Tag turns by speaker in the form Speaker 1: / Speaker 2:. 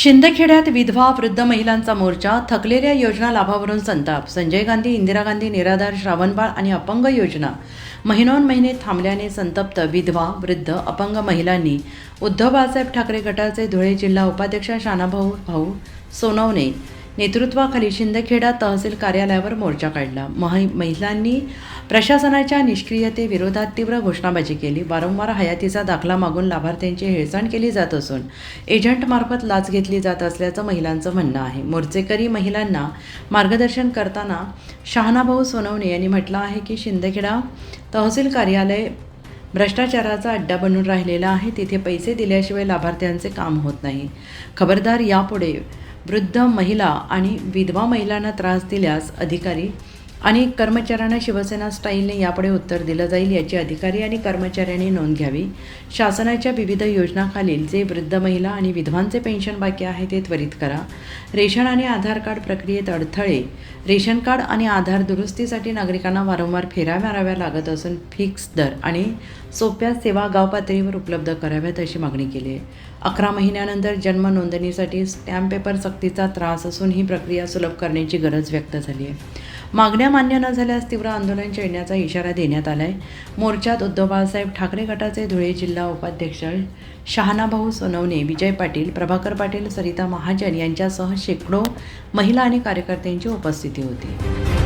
Speaker 1: शिंदखेड्यात विधवा वृद्ध महिलांचा मोर्चा थकलेल्या योजना लाभावरून संताप संजय गांधी इंदिरा गांधी निराधार श्रावणबाळ आणि अपंग योजना. महिनोन महिने थांबल्याने संतप्त विधवा वृद्ध अपंग महिलांनी उद्धव बाळासाहेब ठाकरे गटाचे धुळे जिल्हा उपाध्यक्ष शानाभाऊ भाऊ सोनवणे नेतृत्वाखाली शिंदखेडा तहसील कार्यालयावर मोर्चा काढला. महि महिलांनी प्रशासनाच्या निष्क्रियतेविरोधात तीव्र घोषणाबाजी केली. वारंवार हयातीचा दाखला मागून लाभार्थ्यांची हेळसांड केली जात असून एजंटमार्फत लाच घेतली जात असल्याचं महिलांचं म्हणणं आहे. मोर्चेकरी महिलांना मार्गदर्शन करताना शहानाभाऊ सोनवणे यांनी म्हटलं आहे की शिंदखेडा तहसील कार्यालय भ्रष्टाचाराचा अड्डा बनून राहिलेला आहे. तिथे पैसे दिल्याशिवाय लाभार्थ्यांचे काम होत नाही. खबरदार यापुढे वृद्ध महिला आणि विधवा महिलांना त्रास दिल्यास अधिकारी आणि कर्मचाऱ्यांना शिवसेना स्टाईलने यापुढे उत्तर दिलं जाईल याची अधिकारी आणि कर्मचाऱ्यांनी नोंद घ्यावी. शासनाच्या विविध योजनाखालील जे वृद्ध महिला आणि विधवांचे पेन्शन बाकी आहे ते त्वरित करा. रेशन आणि आधार कार्ड प्रक्रियेत अडथळे. रेशन कार्ड आणि आधार दुरुस्तीसाठी नागरिकांना वारंवार फेऱ्या माराव्या लागत असून फिक्स दर आणि सोप्या सेवा गाव पातळीवर उपलब्ध कराव्यात अशी मागणी केली आहे. अकरा महिन्यानंतर जन्म नोंदणीसाठी स्टॅम्प पेपर सक्तीचा त्रास असून ही प्रक्रिया सुलभ करण्याची गरज व्यक्त झाली आहे. मागण्या मान्य न झाल्यास तीव्र आंदोलन छेडण्याचा इशारा देण्यात आला आहे मोर्चात उद्धव बाळासाहेब ठाकरे गटाचे धुळे जिल्हा उपाध्यक्ष शहानाभाऊ सोनवणे विजय पाटील प्रभाकर पाटील सरिता महाजन यांच्यासह शेकडो महिला आणि कार्यकर्त्यांची उपस्थिती होती.